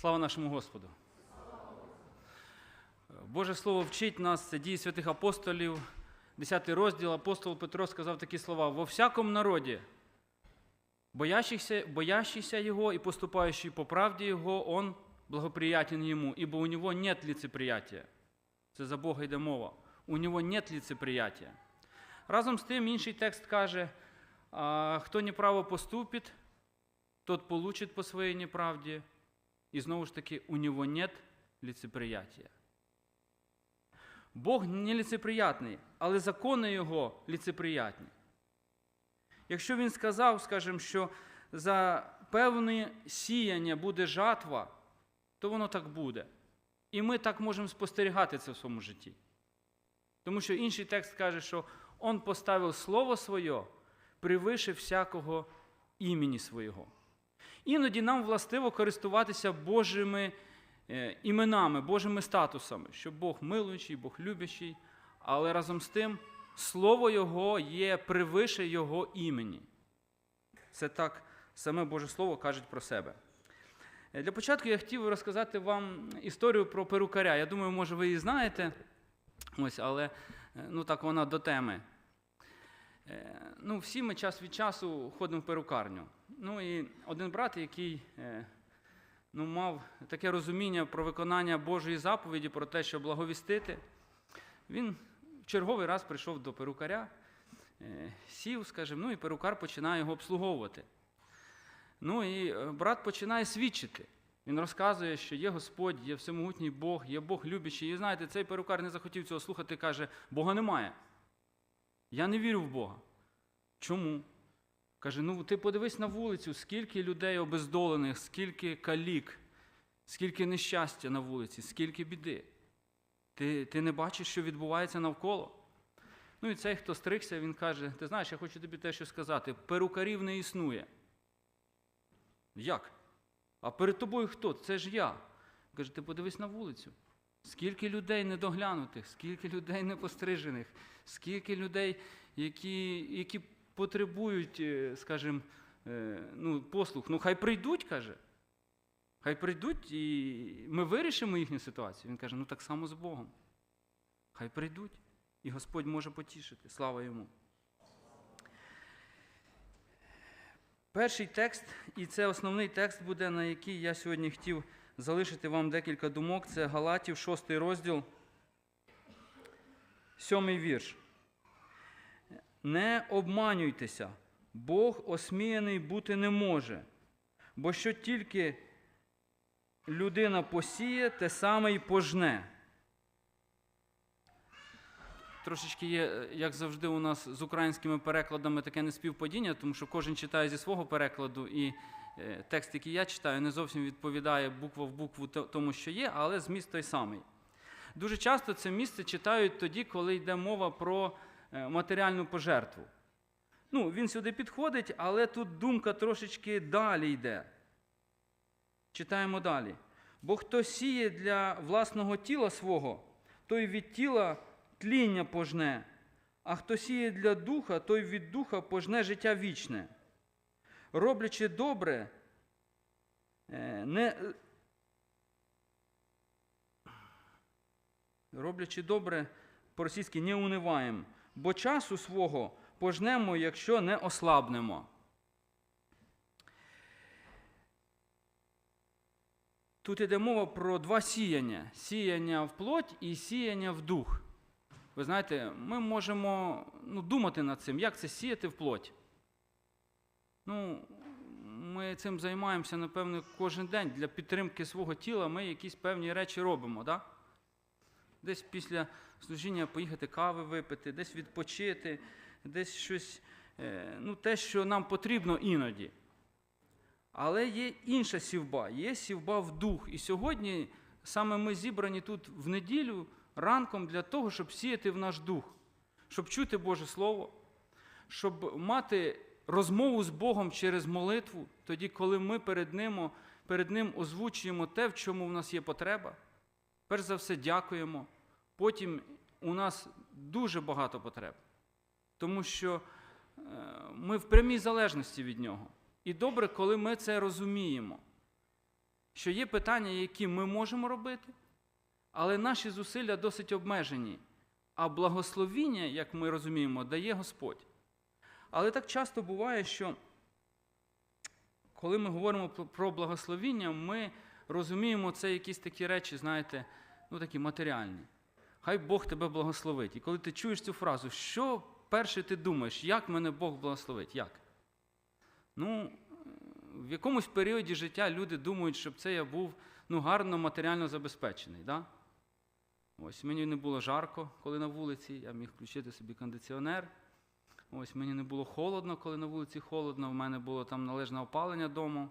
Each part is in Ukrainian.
Слава нашому Господу. Боже Слово вчить нас, це дії святих апостолів, 10 розділ, апостол Петро сказав такі слова: во всякому народі, боящийся, боящийся Його і поступающий по правді Його, Он благоприятен Йому, ибо у Него нет лицеприятия. Це за Бога йде мова. У нього нет лицеприятия. Разом з тим, інший текст каже, хто неправо поступить, тот получит по своей неправде. І знову ж таки, у нього нет лицеприятия. Бог не лицеприятний, але закони Його лицеприятні. Якщо Він сказав, скажімо, що за певне сіяння буде жатва, то воно так буде. І ми так можемо спостерігати це в своєму житті. Тому що інший текст каже, що Он поставив слово своє превише всякого імені свого. Іноді нам властиво користуватися Божими е, іменами, Божими статусами, що Бог милуючий, Бог любящий, але разом з тим Слово Його є превише Його імені. Це так саме Боже Слово каже про себе. Е, Для початку я хотів розказати вам історію про перукаря. Я думаю, може, ви її знаєте, ось, але е, ну, так вона до теми. Ну, всі ми час від часу ходимо в перукарню. Ну і один брат, який е, ну, мав таке розуміння про виконання Божої заповіді, про те, що благовістити, він в черговий раз прийшов до перукаря, е, сів, скажімо, ну і перукар починає його обслуговувати. Ну і е, брат починає свідчити. Він розказує, що є Господь, є всемогутній Бог, є Бог любящий. І знаєте, цей перукар не захотів цього слухати, каже, Бога немає. Я не вірю в Бога. Чому? Каже, ну ти подивись на вулицю, скільки людей обездолених, скільки калік, скільки нещастя на вулиці, скільки біди. Ти, ти не бачиш, що відбувається навколо? Ну і цей, хто стригся, він каже: ти знаєш, я хочу тобі те, що сказати, перукарів не існує. Як? А перед тобою хто? Це ж я. Каже, ти подивись на вулицю. Скільки людей недоглянутих, скільки людей непострижених, скільки людей, які, які потребують, е, скажімо, е, ну, послуг. Ну, хай прийдуть, каже. Хай прийдуть, і ми вирішимо їхню ситуацію. Він каже, ну так само з Богом. Хай прийдуть, і Господь може потішити. Слава йому. Перший текст, і це основний текст буде, на який я сьогодні хотів залишити вам декілька думок. Це Галатів, 6 розділ, 7 вірш. Не обманюйтеся, Бог осміяний бути не може, бо що тільки людина посіє, те саме й пожне. Трошечки є, як завжди, у нас з українськими перекладами таке неспівпадіння, тому що кожен читає зі свого перекладу, і е, текст, який я читаю, не зовсім відповідає буква в букву тому, що є, але зміст той самий. Дуже часто це місце читають тоді, коли йде мова про матеріальну пожертву. Ну, він сюди підходить, але тут думка трошечки далі йде. Читаємо далі. Бо хто сіє для власного тіла свого, той від тіла тління пожне, а хто сіє для духа, той від духа пожне життя вічне. Роблячи добре, е, не... роблячи добре, по-російськи не униваєм, бо часу свого пожнемо, якщо не ослабнемо. Тут йде мова про два сіяння: сіяння в плоть і сіяння в дух. Ви знаєте, ми можемо ну, думати над цим, як це сіяти в плоть. Ну, ми цим займаємося, напевно, кожен день. Для підтримки свого тіла ми якісь певні речі робимо. Да? Десь після служіння поїхати кави випити, десь відпочити, десь щось, е, ну, те, що нам потрібно іноді. Але є інша сівба, є сівба в дух. І сьогодні саме ми зібрані тут в неділю ранком для того, щоб сіяти в наш дух, щоб чути Боже Слово, щоб мати розмову з Богом через молитву, тоді, коли ми перед Ним, перед Ним озвучуємо те, в чому в нас є потреба. Перш за все, дякуємо. Потім у нас дуже багато потреб, тому що е, ми в прямій залежності від Нього. І добре, коли ми це розуміємо. що є питання, які ми можемо робити, але наші зусилля досить обмежені. А благословіння, як ми розуміємо, дає Господь. Але так часто буває, що коли ми говоримо про- про благословіння, ми розуміємо це якісь такі речі, знаєте, ну такі матеріальні. Хай Бог тебе благословить. І коли ти чуєш цю фразу, що перше ти думаєш, як мене Бог благословить? Як? Ну, в якомусь періоді життя люди думають, щоб це я був ну, гарно матеріально забезпечений. Да? Ось мені не було жарко, коли на вулиці, я міг включити собі кондиціонер. Ось мені не було холодно, коли на вулиці холодно, в мене було там належне опалення дому.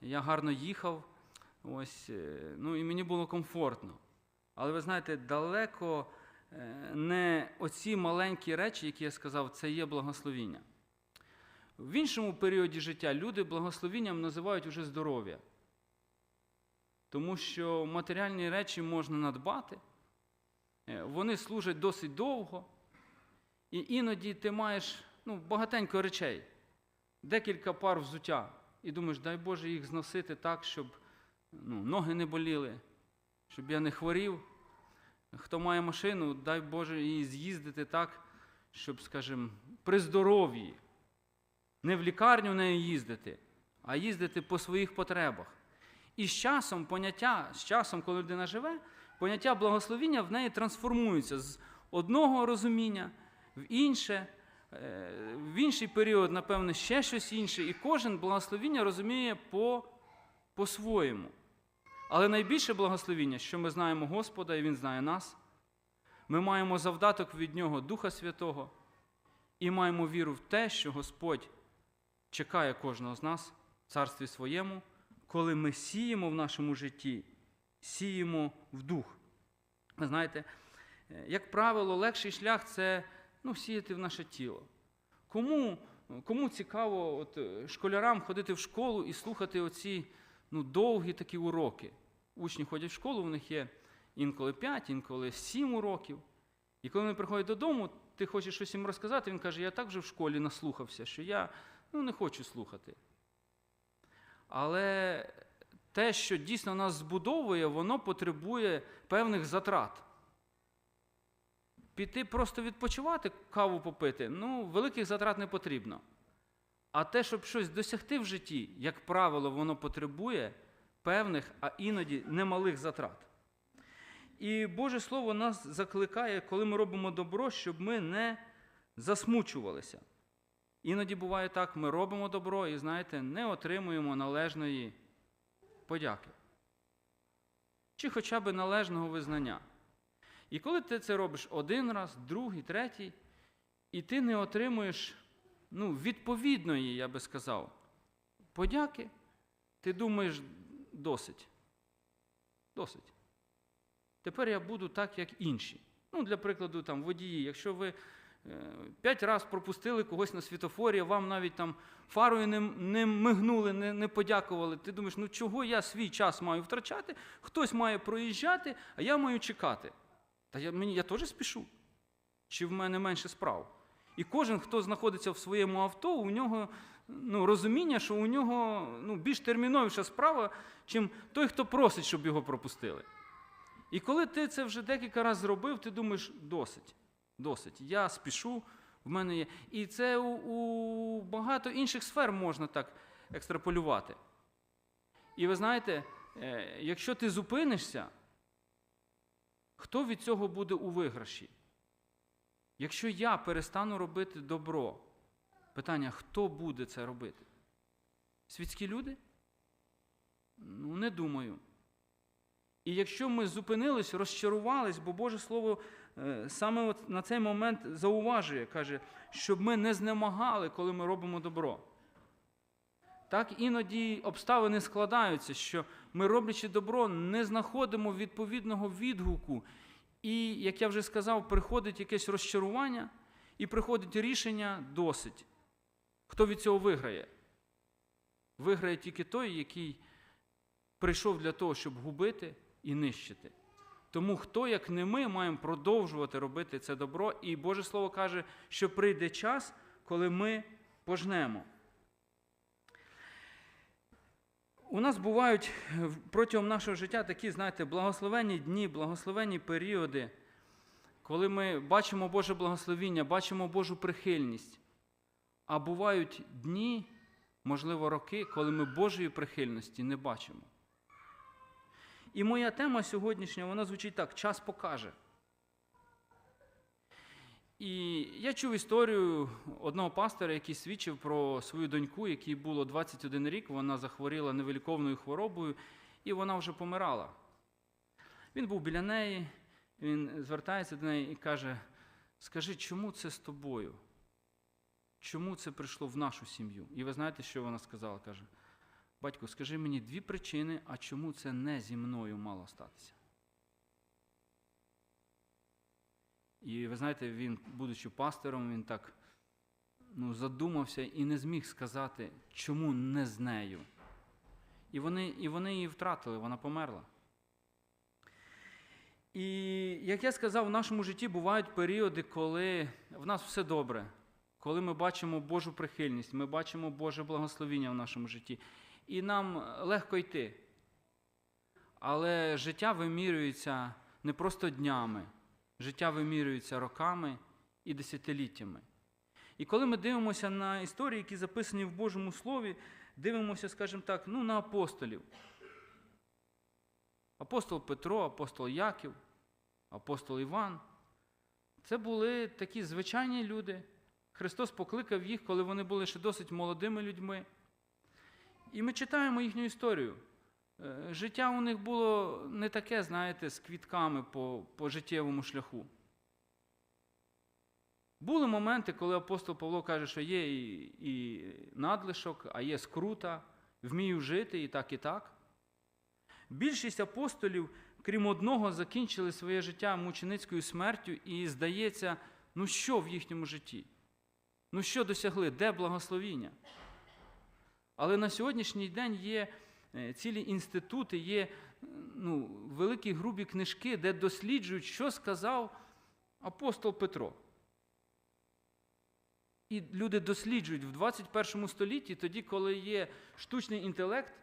Я гарно їхав. Ось, е, ну і мені було комфортно. Але ви знаєте, далеко е, не оці маленькі речі, які я сказав, це є благословіння. В іншому періоді життя люди благословінням називають уже здоров'я. Тому що матеріальні речі можна надбати, е, вони служать досить довго, і іноді ти маєш ну, багатенько речей, декілька пар взуття, і думаєш, дай Боже їх зносити так, щоб ну, ноги не боліли, щоб я не хворів. Хто має машину, дай Боже її з'їздити так, щоб, скажімо, при здоров'ї, не в лікарню нею їздити, а їздити по своїх потребах. І з часом поняття, з часом, коли людина живе, поняття благословіння в неї трансформується з одного розуміння в інше, е, в інший період, напевно, ще щось інше. І кожен благословіння розуміє по, по-своєму. Але найбільше благословіння, що ми знаємо Господа, і Він знає нас. Ми маємо завдаток від Нього Духа Святого і маємо віру в те, що Господь чекає кожного з нас в царстві своєму, коли ми сіємо в нашому житті, сіємо в дух. Ви знаєте, е, як правило, легший шлях це ну, сіяти в наше тіло. Кому, кому цікаво от, е, школярам ходити в школу і слухати оці ну, довгі такі уроки? Учні ходять в школу, в них є інколи 5, інколи 7 уроків. І коли вони приходять додому, ти хочеш щось їм розказати, він каже, я так вже в школі наслухався, що я ну, не хочу слухати. Але те, що дійсно нас збудовує, воно потребує певних затрат. Піти просто відпочивати, каву попити, ну, великих затрат не потрібно. А те, щоб щось досягти в житті, як правило, воно потребує певних, а іноді немалих затрат. І Боже Слово нас закликає, коли ми робимо добро, щоб ми не засмучувалися. Іноді буває так, ми робимо добро і, знаєте, не отримуємо належної подяки. Чи хоча б належного визнання. І коли ти це робиш один раз, другий, третій, і ти не отримуєш ну, відповідної, я би сказав, подяки, ти думаєш, досить. Досить. Тепер я буду так, як інші. Ну, для прикладу, там, водії, якщо ви е, п'ять разів пропустили когось на світофорі, вам навіть там фарою не, не мигнули, не, не подякували, ти думаєш, ну чого я свій час маю втрачати, хтось має проїжджати, а я маю чекати. Та я, мені, я теж спішу. Чи в мене менше справ? І кожен, хто знаходиться в своєму авто, у нього ну, розуміння, що у нього ну, більш терміновіша справа, чим той, хто просить, щоб його пропустили. І коли ти це вже декілька разів зробив, ти думаєш, досить, досить. Я спішу, в мене є. І це у, у багато інших сфер можна так екстраполювати. І ви знаєте, е, якщо ти зупинишся, хто від цього буде у виграші? Якщо я перестану робити добро, питання, хто буде це робити? Світські люди? Ну, не думаю. І якщо ми зупинились, розчарувались, бо Боже Слово е, саме от на цей момент зауважує, каже, щоб ми не знемагали, коли ми робимо добро. Так іноді обставини складаються, що ми, роблячи добро, не знаходимо відповідного відгуку. І, як я вже сказав, приходить якесь розчарування і приходить рішення досить. Хто від цього виграє? Виграє тільки той, який прийшов для того, щоб губити і нищити. Тому хто, як не ми, маємо продовжувати робити це добро, і Боже Слово каже, що прийде час, коли ми пожнемо. У нас бувають е, протягом нашого життя такі, знаєте, благословенні дні, благословенні періоди, коли ми бачимо Боже благословіння, бачимо Божу прихильність. А бувають дні, можливо, роки, коли ми Божої прихильності не бачимо. І моя тема сьогоднішня, вона звучить так: час покаже. І я чув історію одного пастора, який свідчив про свою доньку, якій було 21 рік, вона захворіла невиліковною хворобою, і вона вже помирала. Він був біля неї, він звертається до неї і каже: Скажи, чому це з тобою? Чому це прийшло в нашу сім'ю? І ви знаєте, що вона сказала? Каже: Батько, скажи мені дві причини, а чому це не зі мною мало статися? І ви знаєте, він, будучи пастором, він так ну, задумався і не зміг сказати, чому не з нею. І вони, і вони її втратили, вона померла. І як я сказав, в нашому житті бувають періоди, коли в нас все добре, коли ми бачимо Божу прихильність, ми бачимо Боже благословіння в нашому житті. І нам легко йти. Але життя вимірюється не просто днями, життя вимірюється роками і десятиліттями. І коли ми дивимося на історії, які записані в Божому Слові, дивимося, скажімо так, ну, на апостолів. Апостол Петро, апостол Яків, апостол Іван. Це були такі звичайні люди. Христос покликав їх, коли вони були ще досить молодими людьми. І ми читаємо їхню історію. Е, Життя у них було не таке, знаєте, з квітками по, по життєвому шляху. Були моменти, коли апостол Павло каже, що є і, і надлишок, а є скрута, вмію жити і так, і так. Більшість апостолів, крім одного, закінчили своє життя мученицькою смертю, і здається, ну що в їхньому житті? Ну що досягли? Де благословіння? Але на сьогоднішній день є е, цілі інститути, є ну, великі грубі книжки, де досліджують, що сказав апостол Петро. І люди досліджують в 21 столітті, тоді, коли є штучний інтелект,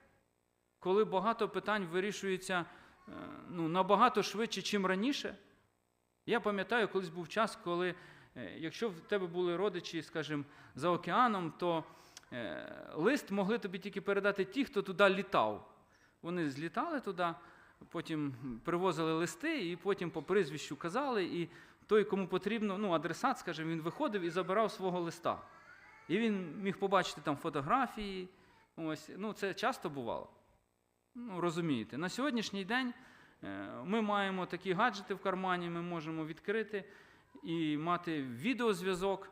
коли багато питань вирішується е, ну, набагато швидше, чим раніше. Я пам'ятаю, колись був час, коли, якщо в тебе були родичі, скажімо, за океаном, то е, лист могли тобі тільки передати ті, хто туди літав. Вони злітали туди, потім привозили листи, і потім по прізвищу казали, і той, кому потрібно, ну, адресат, скажімо, він виходив і забирав свого листа. І він міг побачити там фотографії. Ось, ну, це часто бувало. Ну, розумієте, на сьогоднішній день е, ми маємо такі гаджети в кармані, ми можемо відкрити і мати відеозв'язок,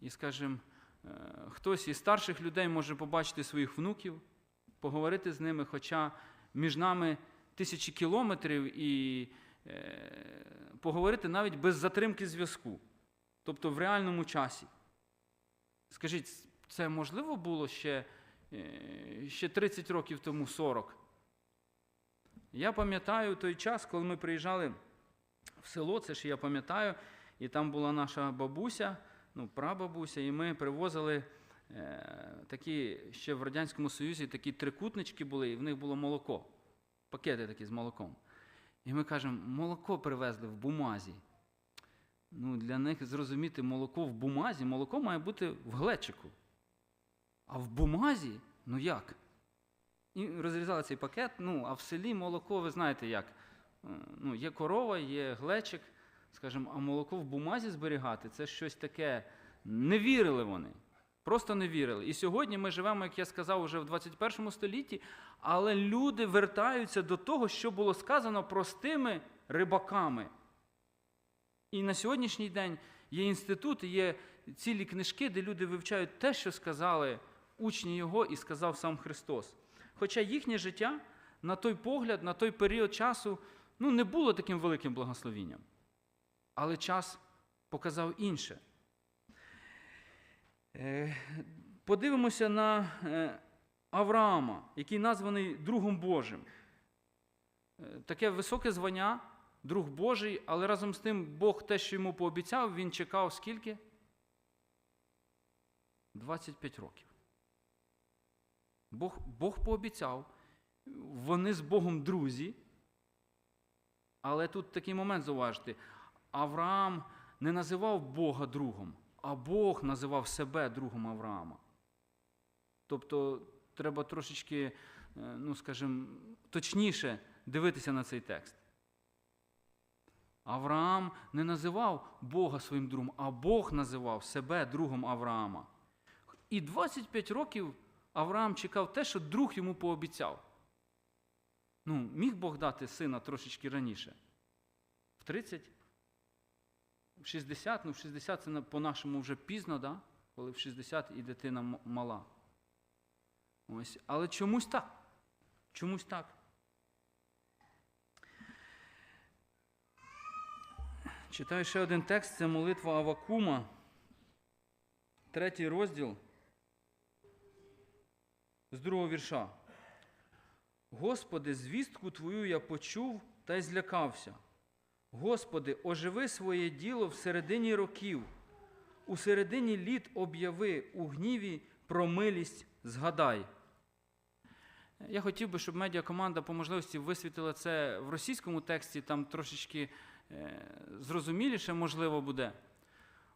і, скажімо, е, хтось із старших людей може побачити своїх внуків, поговорити з ними, хоча між нами тисячі кілометрів, і е, поговорити навіть без затримки зв'язку, тобто в реальному часі. Скажіть, це можливо було ще, е, ще 30 років тому 40? Я пам'ятаю той час, коли ми приїжджали в село, це ж я пам'ятаю, і там була наша бабуся, ну, прабабуся, і ми привозили е, такі ще в Радянському Союзі такі трикутнички були, і в них було молоко, пакети такі з молоком. І ми кажемо, молоко привезли в бумазі. Ну, Для них зрозуміти молоко в бумазі, молоко має бути в глечику. А в бумазі, ну як? І розрізали цей пакет, ну, а в селі молоко, ви знаєте як. Е, Ну, є корова, є глечик, скажімо, а молоко в бумазі зберігати це щось таке. Не вірили вони. Просто не вірили. І сьогодні ми живемо, як я сказав, уже в 21 столітті, але люди вертаються до того, що було сказано простими рибаками. І на сьогоднішній день є інститути, є цілі книжки, де люди вивчають те, що сказали учні Його і сказав сам Христос. Хоча їхнє життя на той погляд, на той період часу ну, не було таким великим благословінням. Але час показав інше. Е, Подивимося на е, Авраама, який названий Другом Божим. Е, Таке високе звання, друг Божий, але разом з тим Бог те, що йому пообіцяв, він чекав скільки? 25 років. Бог, Бог пообіцяв, вони з Богом друзі. Але тут такий момент зауважити. Авраам не називав Бога другом, а Бог називав себе другом Авраама. Тобто треба трошечки, е, ну скажімо, точніше дивитися на цей текст. Авраам не називав Бога своїм другом, а Бог називав себе другом Авраама. І 25 років Авраам чекав те, що друг йому пообіцяв. Ну, міг Бог дати сина трошечки раніше. В 30, в 60, ну в 60 це по-нашому вже пізно, да? коли в 60 і дитина мала. Ось. Але чомусь так. Чомусь так. Читаю ще один текст, це молитва Авакума, третій розділ з другого вірша. Господи, звістку Твою я почув та й злякався. Господи, оживи своє діло в середині років, у середині літ об'яви, у гніві про милість згадай. Я хотів би, щоб медіакоманда по можливості висвітила це в російському тексті, там трошечки е, зрозуміліше, можливо, буде.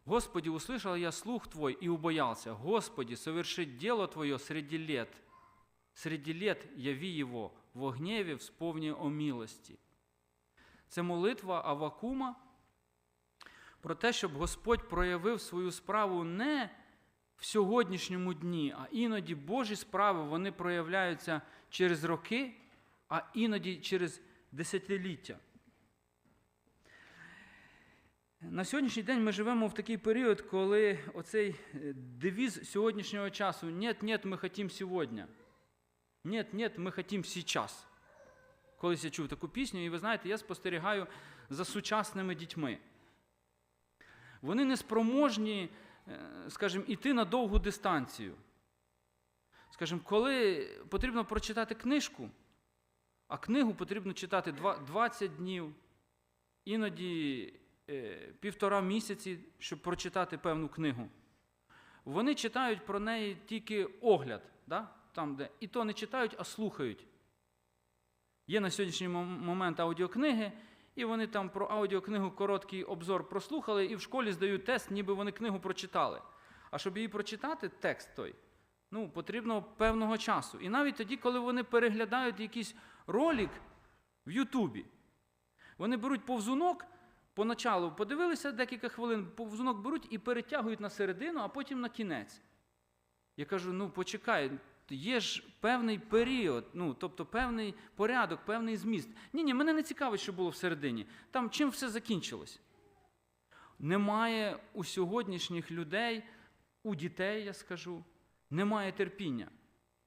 Господи, услышал я слух Твой и убоялся. Господи, соверши дело Твое среди лет. Среди лет яви Его, во гневе вспомни о милості. Це молитва Авакума про те, щоб Господь проявив свою справу не в сьогоднішньому дні, а іноді Божі справи вони проявляються через роки, а іноді через десятиліття. На сьогоднішній день ми живемо в такий період, коли оцей е, девіз сьогоднішнього часу «Нет, нет, ми хотім сьогодні». «Нет, нет, ми хотім сейчас». Колись я чув таку пісню, і ви знаєте, я спостерігаю за сучасними дітьми. Вони не спроможні, е, скажімо, іти на довгу дистанцію. Скажімо, коли потрібно прочитати книжку, а книгу потрібно читати 20 днів, іноді е, півтора місяці, щоб прочитати певну книгу. Вони читають про неї тільки огляд, да? там, де, і то не читають, а слухають. Є на сьогоднішній момент аудіокниги, і вони там про аудіокнигу короткий обзор прослухали, і в школі здають тест, ніби вони книгу прочитали. А щоб її прочитати, текст той, ну, потрібно певного часу. І навіть тоді, коли вони переглядають якийсь ролик в Ютубі, вони беруть повзунок, поначалу подивилися декілька хвилин, повзунок беруть і перетягують на середину, а потім на кінець. Я кажу: ну почекай, є ж певний період, ну, тобто певний порядок, певний зміст. Ні, ні, мене не цікавить, що було всередині. Там чим все закінчилось. Немає у сьогоднішніх людей, у дітей, я скажу, немає терпіння.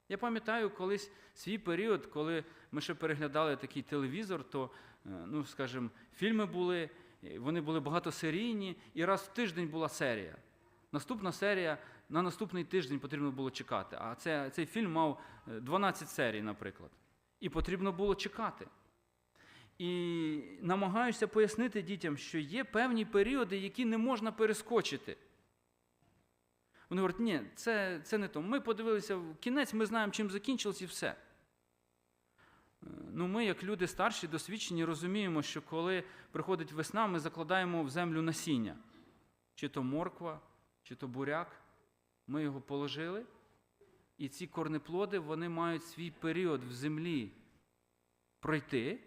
Я пам'ятаю колись свій період, коли ми ще переглядали такий телевізор, то, е, ну, скажімо, фільми були, вони були багатосерійні, і раз в тиждень була серія. Наступна серія на наступний тиждень потрібно було чекати. А це, цей фільм мав е, 12 серій, наприклад. І потрібно було чекати. І намагаюся пояснити дітям, що є певні періоди, які не можна перескочити. Вони говорять, ні, це, це не то. Ми подивилися в кінець, ми знаємо, чим закінчилось, і все. Е, Ну, ми, як люди старші, досвідчені, розуміємо, що коли приходить весна, ми закладаємо в землю насіння. Чи то морква, чи то буряк. Ми його положили, і ці корнеплоди вони мають свій період в землі пройти,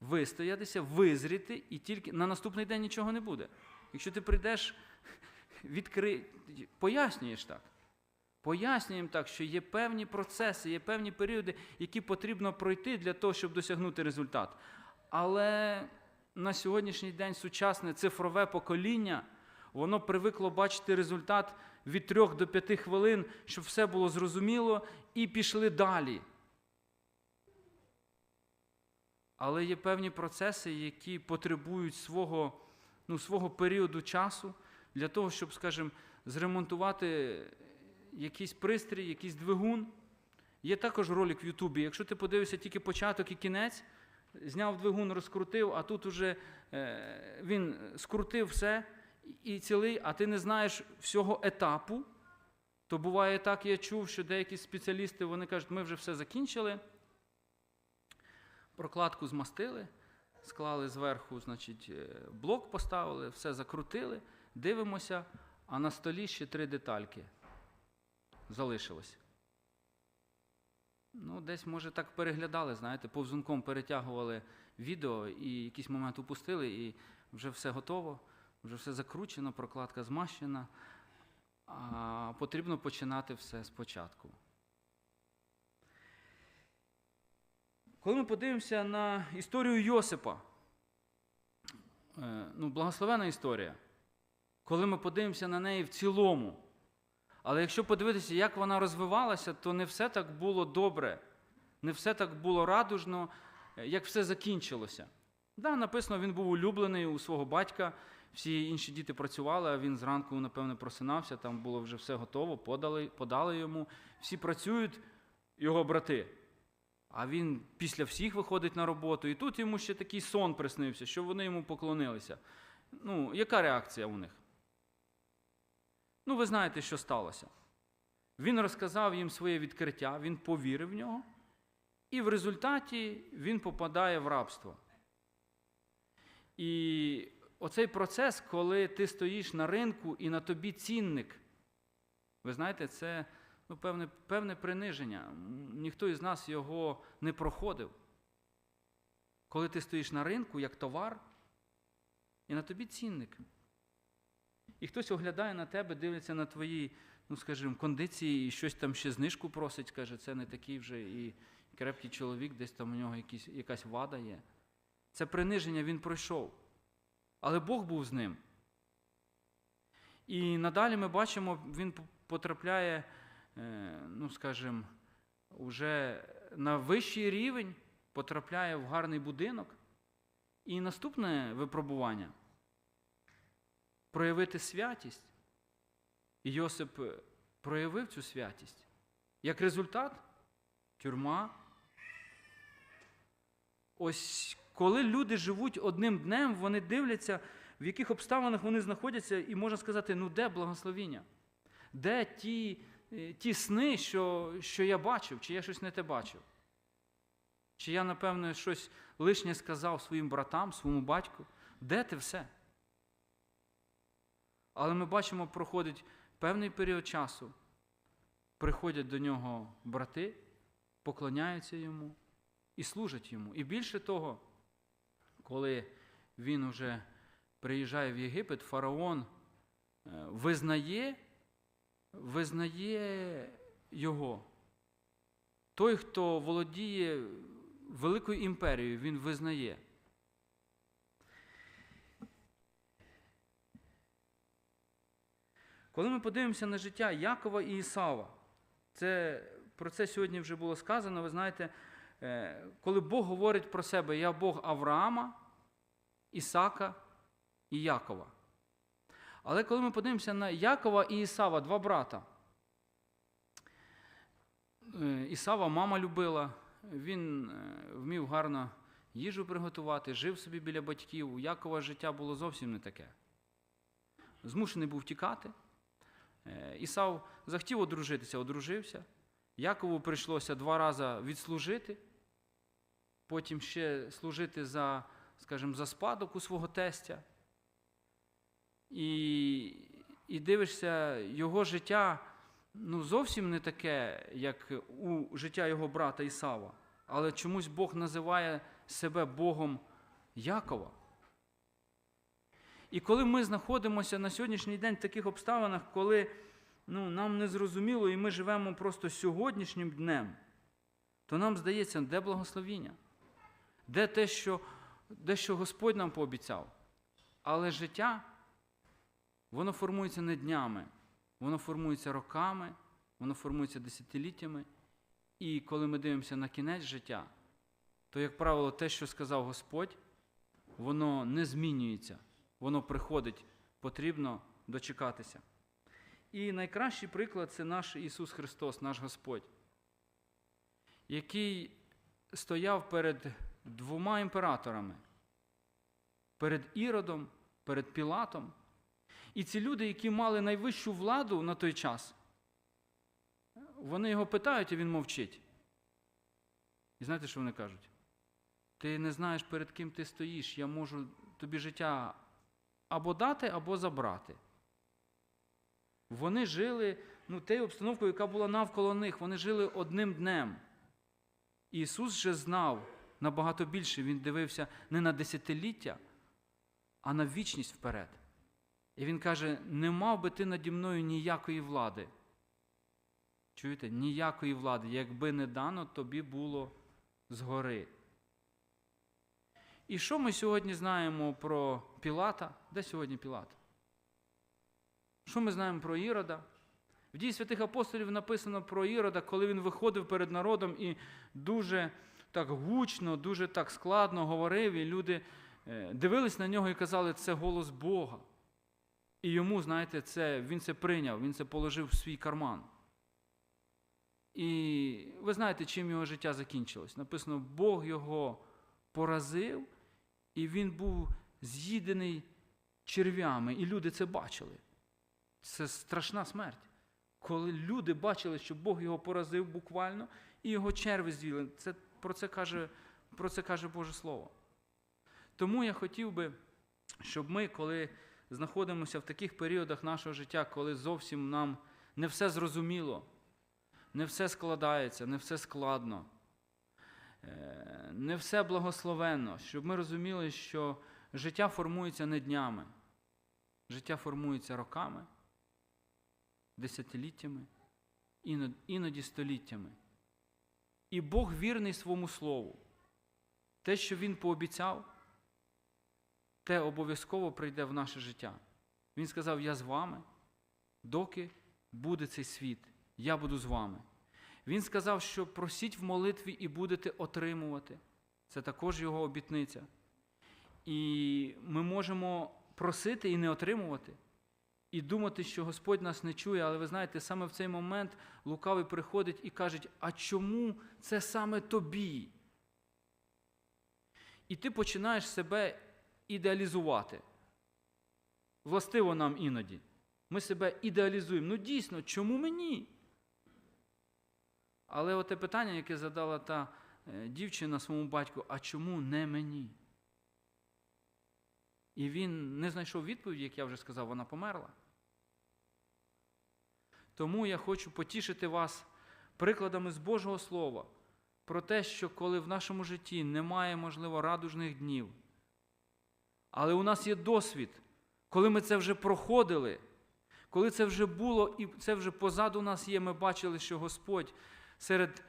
вистоятися, визріти, і тільки на наступний день нічого не буде. Якщо ти прийдеш, відкри... пояснюєш так. Пояснюємо так, що є певні процеси, є певні періоди, які потрібно пройти для того, щоб досягнути результат. Але на сьогоднішній день сучасне цифрове покоління, воно привикло бачити результат від 3 до 5 хвилин, щоб все було зрозуміло, і пішли далі. Але є певні процеси, які потребують свого, ну, свого періоду часу для того, щоб, скажімо, зремонтувати якийсь пристрій, якийсь двигун. Є також ролик в Ютубі. Якщо ти подивишся тільки початок і кінець, зняв двигун, розкрутив, а тут уже е, він скрутив все і цілий, а ти не знаєш всього етапу, то буває так, я чув, що деякі спеціалісти вони кажуть, ми вже все закінчили, Прокладку змастили, склали зверху, значить, е, блок поставили, все закрутили, дивимося, а на столі ще три детальки залишилось. Ну, десь, може, так переглядали, знаєте, повзунком перетягували відео і якийсь момент упустили, і вже все готово, вже все закручено, прокладка змащена. А потрібно починати все спочатку. Коли ми подивимося на історію Йосипа, е, ну, благословена історія, коли ми подивимося на неї в цілому, але якщо подивитися, як вона розвивалася, то не все так було добре, не все так було радужно, е, як все закінчилося. Да, написано, він був улюблений у свого батька, всі інші діти працювали, а він зранку, напевне, просинався, там було вже все готово, подали, подали йому. Всі працюють, його брати. А він після всіх виходить на роботу, і тут йому ще такий сон приснився, що вони йому поклонилися. Ну, яка реакція у них? Ну, ви знаєте, що сталося. Він розказав їм своє відкриття, він повірив в нього, і в результаті він попадає в рабство. І оцей процес, коли ти стоїш на ринку і на тобі цінник, ви знаєте, це ну, певне, певне приниження. Ніхто із нас його не проходив. Коли ти стоїш на ринку як товар, і на тобі цінник. І хтось оглядає на тебе, дивиться на твої, ну скажімо, кондиції і щось там ще знижку просить, каже, це не такий вже і крепкий чоловік, десь там у нього якісь, якась вада є. Це приниження він пройшов. Але Бог був з ним. І надалі ми бачимо, він потрапляє, е, ну скажімо, уже на вищий рівень, потрапляє в гарний будинок. І наступне випробування проявити святість. І Йосип е, проявив цю святість. Як результат тюрма. Ось коли люди живуть одним днем, вони дивляться, в яких обставинах вони знаходяться, і можна сказати, ну де благословіння? Де ті, е, ті сни, що, що я бачив, чи я щось не те бачив? Чи я, напевно, щось лишнє сказав своїм братам, своєму батьку? Де ти все? Але ми бачимо, проходить певний період часу, приходять до нього брати, поклоняються йому і служать йому. І більше того, коли він уже приїжджає в Єгипет, фараон е, визнає, визнає його. Той, хто володіє великою імперією, він визнає. Коли ми подивимося на життя Якова і Ісава, це, про це сьогодні вже було сказано, ви знаєте, коли Бог говорить про себе, я Бог Авраама, Ісака і Якова. Але коли ми подивимося на Якова і Ісава, два брата, е, Ісава мама любила, він е, вмів гарно їжу приготувати, жив собі біля батьків. У Якова життя було зовсім не таке. Змушений був тікати. Е, Ісав захотів одружитися, одружився. Якову прийшлося два рази відслужити, потім ще служити за, скажімо, за спадок у свого тестя. І, і дивишся, його життя ну, зовсім не таке, як у життя його брата Ісава. Але чомусь Бог називає себе Богом Якова. І коли ми знаходимося на сьогоднішній день в таких обставинах, коли ну, нам не зрозуміло і ми живемо просто сьогоднішнім днем, то нам здається, де благословіння? Де те, що, де, що Господь нам пообіцяв? Але життя, воно формується не днями, воно формується роками, воно формується десятиліттями. І коли ми дивимося на кінець життя, то, як правило, те, що сказав Господь, воно не змінюється, воно приходить, потрібно дочекатися. І найкращий приклад це наш Ісус Христос, наш Господь, який стояв перед двома імператорами, перед Іродом, перед Пілатом. І ці люди, які мали найвищу владу на той час, вони його питають, і він мовчить. І знаєте, що вони кажуть? Ти не знаєш, перед ким ти стоїш. Я можу тобі життя або дати, або забрати. Вони жили ну, тією обстановкою, яка була навколо них. Вони жили одним днем. Ісус же знав набагато більше. Він дивився не на десятиліття, а на вічність вперед. І він каже: не мав би ти наді мною ніякої влади. Чуєте? Ніякої влади, якби не дано, тобі було згори. І що ми сьогодні знаємо про Пілата? Де сьогодні Пілат? Що ми знаємо про Ірода? В дії святих апостолів написано про Ірода, коли він виходив перед народом і дуже так гучно, дуже так складно говорив, і люди е, дивились на нього і казали, це голос Бога. І йому, знаєте, це, він це прийняв, він це положив в свій карман. І ви знаєте, чим його життя закінчилось. Написано, Бог його поразив, і він був з'їдений черв'ями, і люди це бачили. Це страшна смерть. Коли люди бачили, що Бог його поразив буквально, і його черви з'їли. Це, про, це каже, про це каже Боже Слово. Тому я хотів би, щоб ми, коли знаходимося в таких періодах нашого життя, коли зовсім нам не все зрозуміло, не все складається, не все складно, е, не все благословенно, щоб ми розуміли, що життя формується не днями, життя формується роками, десятиліттями, іноді, століттями. І Бог вірний своєму слову. Те, що Він пообіцяв, те обов'язково прийде в наше життя. Він сказав: Я з вами, доки буде цей світ, я буду з вами. Він сказав, що просіть в молитві і будете отримувати. Це також його обітниця. І ми можемо просити і не отримувати, і думати, що Господь нас не чує, але ви знаєте, саме в цей момент лукавий приходить і каже, а чому це саме тобі? І ти починаєш себе ідеалізувати. Властиво нам іноді. Ми себе ідеалізуємо. Ну дійсно, чому мені? Але оте питання, яке задала та е, дівчина своєму батьку, а чому не мені? І він не знайшов відповіді, як я вже сказав, вона померла. Тому я хочу потішити вас прикладами з Божого Слова про те, що коли в нашому житті немає, можливо, радужних днів, але у нас є досвід, коли ми це вже проходили, коли це вже було і це вже позаду нас є, ми бачили, що Господь серед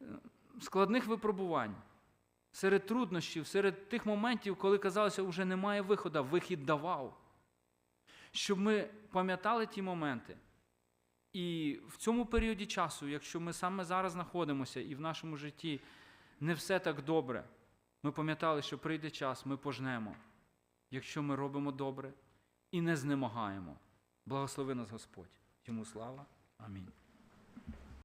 е, складних випробувань, серед труднощів, серед тих моментів, коли казалося, вже немає виходу, вихід давав. Щоб ми пам'ятали ті моменти. І в цьому періоді часу, якщо ми саме зараз знаходимося і в нашому житті не все так добре, ми пам'ятали, що прийде час, ми пожнемо, якщо ми робимо добре і не знемагаємо. Благослови нас Господь. Йому слава. Амінь.